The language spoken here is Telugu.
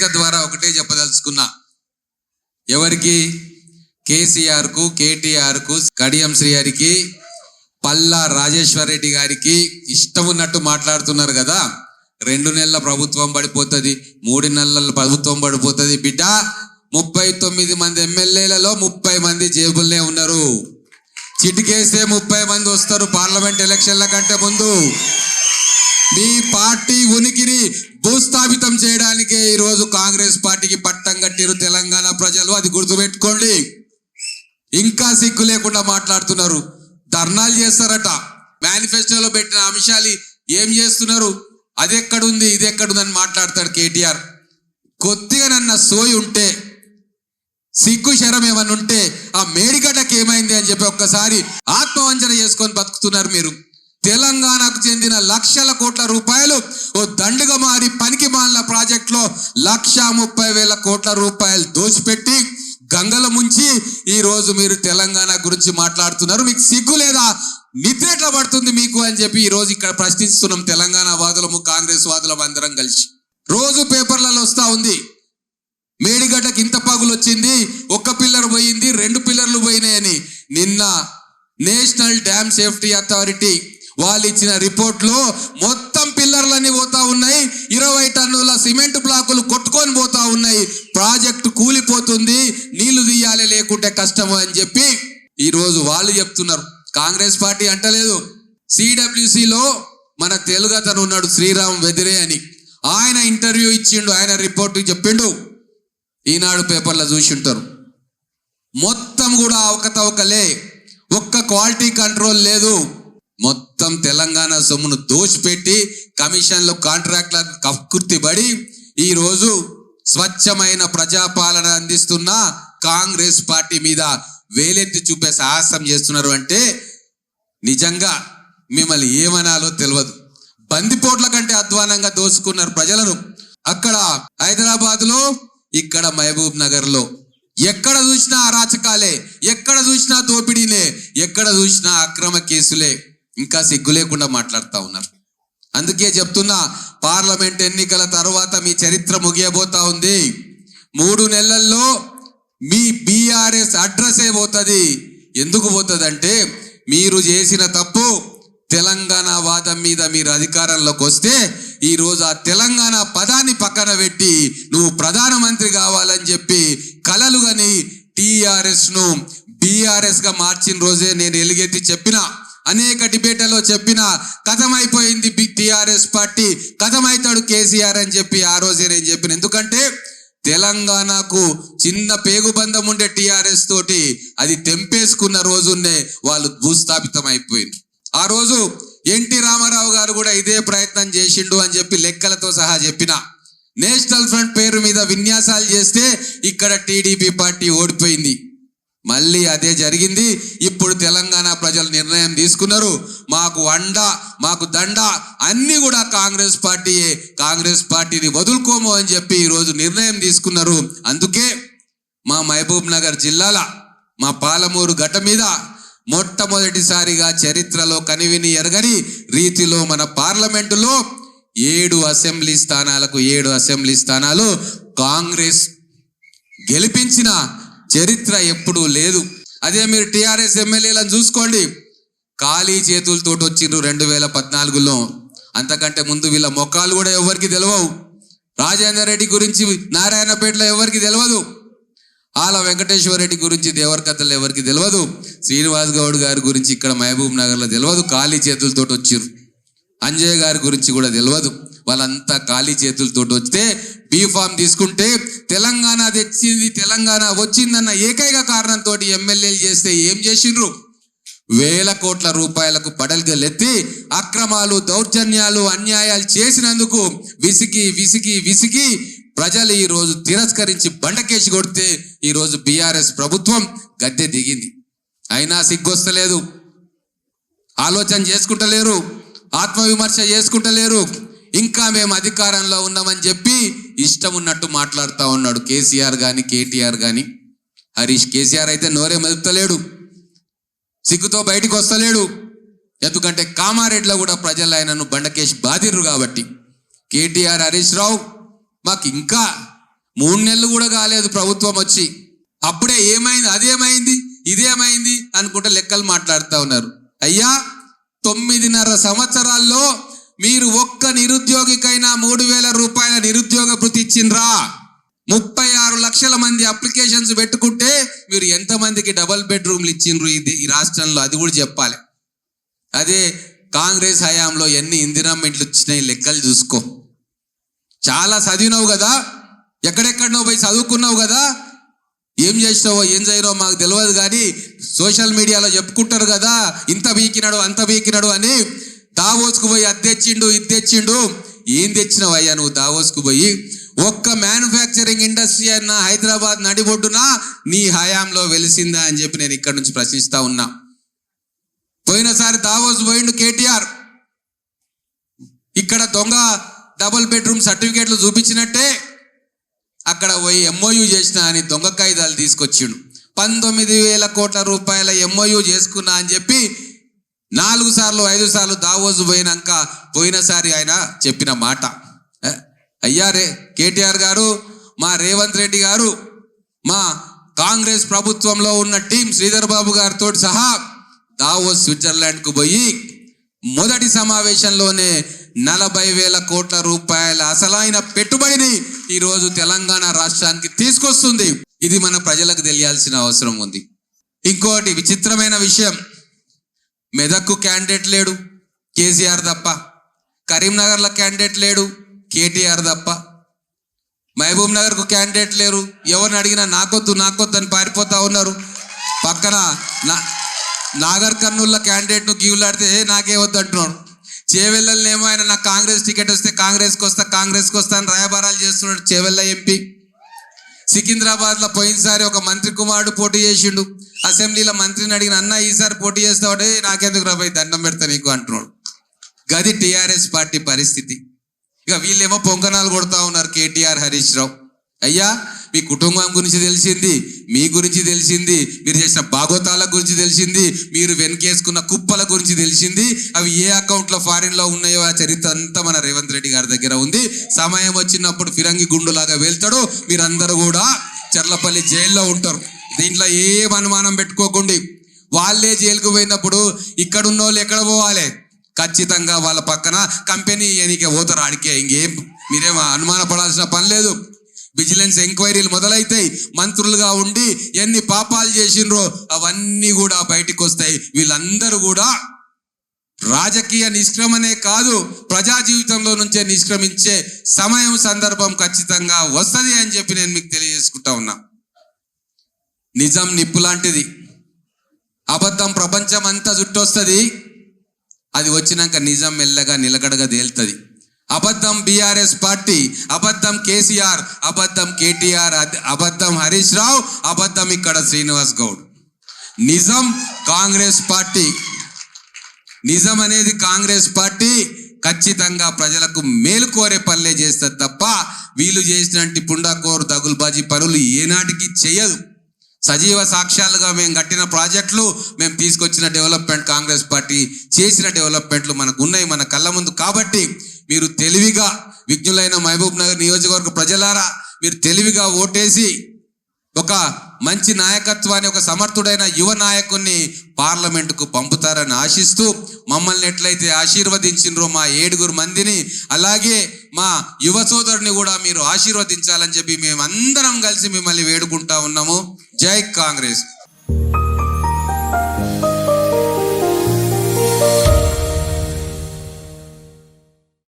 వేదిక ద్వారా ఒకటే చెప్పదలుచుకున్నా. ఎవరికి? కేసీఆర్కు కేటీఆర్కు కడియం శ్రీహరికి పల్లా రాజేశ్వర్ రెడ్డి గారికి ఇష్టం ఉన్నట్టు మాట్లాడుతున్నారు కదా. రెండు నెలల ప్రభుత్వం పడిపోతుంది మూడు నెలల ప్రభుత్వం పడిపోతుంది. బిడ్డ ముప్పై తొమ్మిది మంది ఎమ్మెల్యేలలో ముప్పై మంది జేబుల్నే ఉన్నారు. చిటికేస్తే ముప్పై మంది వస్తారు పార్లమెంట్ ఎలక్షన్ల కంటే ముందు. మీ పార్టీ ఉనికిని భూస్థాపితం చేయడానికే ఈరోజు కాంగ్రెస్ పార్టీకి పట్టం కట్టిరు తెలంగాణ ప్రజలు. అది గుర్తుపెట్టుకోండి. ఇంకా సిగ్గు లేకుండా మాట్లాడుతున్నారు. ధర్నాలు చేస్తారట. మేనిఫెస్టోలో పెట్టిన అంశాలు ఏం చేస్తున్నారు? అది ఎక్కడుంది ఇది ఎక్కడుందని మాట్లాడతాడు కేటీఆర్. కొద్దిగా నన్న సోయి ఉంటే సిగ్గు శరం ఏమన్నా ఉంటే ఆ మేడిగడ్డకి ఏమైంది అని చెప్పి ఒక్కసారి ఆత్మవంచన చేసుకొని బతుకుతున్నారు మీరు. తెలంగాణకు చెందిన లక్షల కోట్ల రూపాయలు ఓ దండుగా మారి పనికి మాలిన ప్రాజెక్టులో లక్ష ముప్పై వేల కోట్ల రూపాయలు దోచిపెట్టి గంగల ముంచి ఈ రోజు మీరు తెలంగాణ గురించి మాట్లాడుతున్నారు. మీకు సిగ్గు లేదా? నిద్ర పడుతుంది మీకు అని చెప్పి ఈ రోజు ఇక్కడ ప్రశ్నిస్తున్నాం తెలంగాణ వాదులము కాంగ్రెస్ వాదులము అందరం కలిసి. రోజు పేపర్లలో వస్తా ఉంది. మేడిగడ్డకి ఇంత పగులు వచ్చింది ఒక్క పిల్లర్ పోయింది రెండు పిల్లర్లు పోయినాయని నిన్న నేషనల్ డ్యామ్ సేఫ్టీ అథారిటీ వాళ్ళు ఇచ్చిన రిపోర్ట్లో మొత్తం పిల్లర్లన్నీ పోతా ఉన్నాయి. ఇరవై టన్నుల సిమెంట్ బ్లాకులు కొట్టుకొని పోతా ఉన్నాయి. ప్రాజెక్టు కూలిపోతుంది. నీళ్ళు తీయాలి లేకుంటే కష్టము అని చెప్పి ఈరోజు వాళ్ళు చెప్తున్నారు. కాంగ్రెస్ పార్టీ అంటలేదు. సిడబ్ల్యూసిలో మన తెలుగు అతను ఉన్నాడు శ్రీరామ్ వెదిరే అని. ఆయన ఇంటర్వ్యూ ఇచ్చిండు ఆయన రిపోర్ట్ చెప్పిండు. ఈనాడు పేపర్లో చూసి ఉంటారు మొత్తం కూడా అవకతవకలే. ఒక్క క్వాలిటీ కంట్రోల్ లేదు. మొత్తం తెలంగాణ సొమ్మును దోచిపెట్టి కమిషన్లు కాంట్రాక్ట్లకు కక్కుర్తిబడి ఈరోజు స్వచ్ఛమైన ప్రజాపాలన అందిస్తున్న కాంగ్రెస్ పార్టీ మీద వేలెత్తి చూపే సాహసం చేస్తున్నారు అంటే నిజంగా మిమ్మల్ని ఏమనాలో తెలియదు బందిపోట్ల కంటే అధ్వానంగా దోసుకున్నారు ప్రజలను అక్కడ హైదరాబాద్లో ఇక్కడ మహబూబ్ నగర్లో ఎక్కడ చూసినా అరాచకాలే ఎక్కడ చూసినా దోపిడీలే ఎక్కడ చూసినా అక్రమ కేసులే. ఇంకా సిగ్గు లేకుండా మాట్లాడుతూ ఉన్నారు. అందుకే చెప్తున్నా పార్లమెంట్ ఎన్నికల తర్వాత మీ చరిత్ర ముగియబోతా ఉంది. మూడు నెలల్లో మీ బీఆర్ఎస్ అడ్రస్ ఏ పోతుంది. ఎందుకు పోతుంది అంటే మీరు చేసిన తప్పు తెలంగాణ వాదం మీద మీరు అధికారంలోకి వస్తే ఈరోజు ఆ తెలంగాణ పదాన్ని పక్కన పెట్టి నువ్వు ప్రధానమంత్రి కావాలని చెప్పి కలలుగని టీఆర్ఎస్ను బీఆర్ఎస్గా మార్చిన రోజే నేను ఎలుగెత్తి చెప్పిన. అనేక డిబేట్లలో చెప్పిన కథమైపోయింది టీఆర్ఎస్ పార్టీ. కథమైతాడు కేసీఆర్ అని చెప్పి ఆ రోజే నేను చెప్పిన. ఎందుకంటే తెలంగాణకు చిన్న పేగుబంధం ఉండే టీఆర్ఎస్ తోటి అది తెంపేసుకున్న రోజునే వాళ్ళు భూస్థాపితం అయిపోయింది ఆ రోజు ఎన్టీ రామారావు గారు కూడా ఇదే ప్రయత్నం చేసిండు అని చెప్పి లెక్కలతో సహా చెప్పిన. నేషనల్ ఫ్రంట్ పేరు మీద విన్యాసాలు చేస్తే ఇక్కడ టీడీపీ పార్టీ ఓడిపోయింది. మళ్ళీ అదే జరిగింది. ఇప్పుడు తెలంగాణ ప్రజలు నిర్ణయం తీసుకున్నారు. మాకు అండ మాకు దండ అన్ని కూడా కాంగ్రెస్ పార్టీయే. కాంగ్రెస్ పార్టీని వదులుకోము అని చెప్పి ఈరోజు నిర్ణయం తీసుకున్నారు. అందుకే మా మహబూబ్ నగర్ జిల్లాల మా పాలమూరు గడ్డ మీద మొట్టమొదటిసారిగా చరిత్రలో కనివిని ఎరగని రీతిలో మన పార్లమెంటులో ఏడు అసెంబ్లీ స్థానాలకు ఏడు అసెంబ్లీ స్థానాలు కాంగ్రెస్ గెలిపించిన చరిత్ర ఎప్పుడూ లేదు. అదే మీరు టీఆర్ఎస్ ఎమ్మెల్యేలను చూసుకోండి. ఖాళీ చేతులతో వచ్చిండ్రు రెండు వేల పద్నాలుగులో. అంతకంటే ముందు వీళ్ళ మొక్కలు కూడా ఎవరికి తెలియవు రాజేందర్ రెడ్డి గురించి నారాయణపేటలో ఎవరికి తెలియదు ఆల వెంకటేశ్వర రెడ్డి గురించి దేవరకథలు ఎవరికి తెలియదు శ్రీనివాస్ గౌడ్ గారి గురించి ఇక్కడ మహబూబ్ నగర్లో తెలియదు ఖాళీ చేతులతో వచ్చిర్రు అంజయ్ గారి గురించి కూడా తెలియదు వాళ్ళంతా ఖాళీ చేతులతో వస్తే బీఫామ్ తీసుకుంటే తెలంగాణ తెచ్చింది తెలంగాణ వచ్చిందన్న ఏకైక కారణంతో ఎమ్మెల్యేలు చేస్తే ఏం చేసిండ్రు? వేల కోట్ల రూపాయలకు పడలిగలెత్తి అక్రమాలు దౌర్జన్యాలు అన్యాయాలు చేసినందుకు విసిగి విసిగి విసిగి ప్రజలు ఈరోజు తిరస్కరించి బండకేసి కొడితే ఈరోజు బీఆర్ఎస్ ప్రభుత్వం గద్దె దిగింది. అయినా సిగ్గొస్తలేదు. ఆలోచన చేసుకుంటలేరు. ఆత్మవిమర్శ చేసుకుంటలేరు. ఇంకా మేము అధికారంలో ఉన్నామని చెప్పి ఇష్టం ఉన్నట్టు మాట్లాడుతూ ఉన్నాడు కేసీఆర్ కానీ కేటీఆర్ కానీ హరీష్ కేసీఆర్ అయితే నోరే మెదుపుతలేడు. సిగ్గుతో బయటికి వస్తలేడు. ఎందుకంటే కామారెడ్డిలో కూడా ప్రజలు ఆయనను బండకేసి బాధిర్రు కాబట్టి. కేటీఆర్ హరీష్ రావు మాకు ఇంకా మూడు నెలలు కూడా కాలేదు ప్రభుత్వం వచ్చి. అప్పుడే ఏమైంది అదేమైంది ఇదేమైంది అనుకుంటే లెక్కలు మాట్లాడుతూ ఉన్నారు. అయ్యా తొమ్మిదిన్నర సంవత్సరాల్లో మీరు ఒక్క నిరుద్యోగికైనా మూడు వేల రూపాయల నిరుద్యోగ భృతి ఇచ్చిండ్రా? ముప్పై ఆరు లక్షల మంది అప్లికేషన్స్ పెట్టుకుంటే మీరు ఎంతమందికి డబల్ బెడ్రూమ్లు ఇచ్చిండ్రు ఇది ఈ రాష్ట్రంలో? అది కూడా చెప్పాలి. అదే కాంగ్రెస్ హయాంలో ఎన్ని ఇందిరమ్మ ఇంట్లు వచ్చినాయి లెక్కలు చూసుకో. చాలా చదివినావు కదా? ఎక్కడెక్కడనో పోయి చదువుకున్నావు కదా? ఏం చేసినావో ఏం చేయరో మాకు తెలియదు కానీ సోషల్ మీడియాలో చెప్పుకుంటారు కదా ఇంత బీకినాడు అంత బీకినాడు అని దావోస్కు పోయి అది తెచ్చిండు ఇది తెచ్చిండు. ఏం తెచ్చినావు అయ్యా నువ్వు దావోస్కు పోయి? ఒక్క మ్యానుఫ్యాక్చరింగ్ ఇండస్ట్రీ అన్న హైదరాబాద్ నడిబొడ్డున నీ హయాంలో వెలిసిందా అని చెప్పి నేను ఇక్కడ నుంచి ప్రశ్నిస్తా ఉన్నా. పోయినసారి దావోస్ పోయిండు కేటీఆర్. ఇక్కడ దొంగ డబుల్ బెడ్రూమ్ సర్టిఫికేట్లు చూపించినట్టే అక్కడ పోయి ఎంఓయూ చేసిన అని దొంగ కాగితాలు తీసుకొచ్చిండు. పంతొమ్మిది వేల కోట్ల రూపాయల ఎంఓయూ చేసుకున్నా అని చెప్పి నాలుగు సార్లు ఐదు సార్లు దావోజు పోయినాక పోయినసారి ఆయన చెప్పిన మాట. అయ్యారే అయ్యా రే కేటీఆర్ గారు మా రేవంత్ రెడ్డి గారు మా కాంగ్రెస్ ప్రభుత్వంలో ఉన్న టీం శ్రీధర్ బాబు గారితో సహా దావోస్ స్విట్జర్లాండ్కు పోయి మొదటి సమావేశంలోనే నలభై వేల కోట్ల రూపాయల అసలైన పెట్టుబడిని ఈరోజు తెలంగాణ రాష్ట్రానికి తీసుకొస్తుంది. ఇది మన ప్రజలకు తెలియాల్సిన అవసరం ఉంది. ఇంకోటి విచిత్రమైన విషయం. మెదక్కు క్యాండిడేట్ లేడు కేసీఆర్ తప్ప. కరీంనగర్లో క్యాండిడేట్ లేడు కేటీఆర్ తప్ప. మహబూబ్ నగర్కు క్యాండిడేట్ లేరు ఎవరిని అడిగినా నాకొద్దు నాకొద్దు అని పారిపోతా ఉన్నారు. పక్కన నా నాగర్ కర్నూల్లో క్యాండిడేట్ను గీవులాడితే "ఏ, నాకే వద్దు అంటున్నాడు. చేవెళ్ళనేమో ఆయన నాకు కాంగ్రెస్ టికెట్ వస్తే కాంగ్రెస్కి వస్తా కాంగ్రెస్కి వస్తా అని రాయబారాలు చేస్తున్నాడు చేవెళ్ళ ఎంపీ. సికింద్రాబాద్లో పోయినసారి ఒక మంత్రి కుమారుడు పోటీ చేసిండు. అసెంబ్లీలో మంత్రిని అడిగిన అన్న ఈసారి పోటీ చేస్తావాడే నాకెందుకు రాబోయే దండం పెడతా నీకు అంటున్నాడు. గది టిఆర్ఎస్ పార్టీ పరిస్థితి. ఇక వీళ్ళేమో పొంగనాలు కొడతా ఉన్నారు కేటీఆర్ హరీష్ రావు. అయ్యా మీ కుటుంబం గురించి తెలిసింది మీ గురించి తెలిసింది మీరు చేసిన భాగోతాల గురించి తెలిసింది మీరు వెనకేసుకున్న కుప్పల గురించి తెలిసింది అవి ఏ అకౌంట్లో ఫారిన్లో ఉన్నాయో ఆ చరిత్ర అంతా మన రేవంత్ రెడ్డి గారి దగ్గర ఉంది. సమయం వచ్చినప్పుడు ఫిరంగి గుండులాగా వెళ్తాడు మీరందరూ కూడా చర్లపల్లి జైల్లో ఉంటారు. దీంట్లో ఏం అనుమానం పెట్టుకోకండి. వాళ్ళే జైలుకు పోయినప్పుడు ఇక్కడ ఉన్న వాళ్ళు ఎక్కడ పోవాలి? ఖచ్చితంగా వాళ్ళ పక్కన కంపెనీ ఎనికే పోతారు ఆడికే. ఇంకేం? మీరేం అనుమానపడాల్సిన పని లేదు. విజిలెన్స్ ఎంక్వైరీలు మొదలైతాయి. మంత్రులుగా ఉండి ఎన్ని పాపాలు చేసిండ్రో అవన్నీ కూడా బయటకు వస్తాయి వీళ్ళందరూ కూడా రాజకీయ నిష్క్రమనే కాదు ప్రజా జీవితంలో నుంచే నిష్క్రమించే సమయం సందర్భం ఖచ్చితంగా వస్తుంది అని చెప్పి నేను మీకు తెలియజేసుకుంటా ఉన్నా. నిజం నిప్పు లాంటిది. అబద్ధం ప్రపంచం అంతా చుట్టొస్తుంది అది వచ్చినాక నిజం మెల్లగా నిలకడగా తేలుతుంది. అబద్ధం బీఆర్ఎస్ పార్టీ అబద్ధం కేసీఆర్ అబద్ధం కేటీఆర్ అబద్ధం హరీష్ రావు అబద్ధం ఇక్కడ శ్రీనివాస్ గౌడ్. నిజం కాంగ్రెస్ పార్టీ. నిజం అనేది కాంగ్రెస్ పార్టీ ఖచ్చితంగా ప్రజలకు మేలు కోరే పనులే చేస్తుంది తప్ప వీళ్ళు చేసినట్టు పుండాకోరు దగులుబాజీ పనులు ఏనాటికి చేయదు. సజీవ సాక్ష్యాలుగా మేము కట్టిన ప్రాజెక్టులు మేము తీసుకొచ్చిన డెవలప్మెంట్ కాంగ్రెస్ పార్టీ చేసిన డెవలప్మెంట్లు మనకు ఉన్నాయి మన కళ్ళ ముందు కాబట్టి మీరు తెలివిగా విజ్ఞులైన మహబూబ్ నగర్ నియోజకవర్గ ప్రజలారా మీరు తెలివిగా ఓటేసి ఒక మంచి నాయకత్వాన్ని ఒక సమర్థుడైన యువ నాయకుణ్ణి పార్లమెంటుకు పంపుతారని ఆశిస్తూ మమ్మల్ని ఎట్లయితే ఆశీర్వదించినరో మా ఏడుగురు మందిని అలాగే మా యువ సోదరుని కూడా మీరు ఆశీర్వదించాలని చెప్పి మేము అందరం కలిసి మిమ్మల్ని వేడుకుంటా ఉన్నాము. జై కాంగ్రెస్.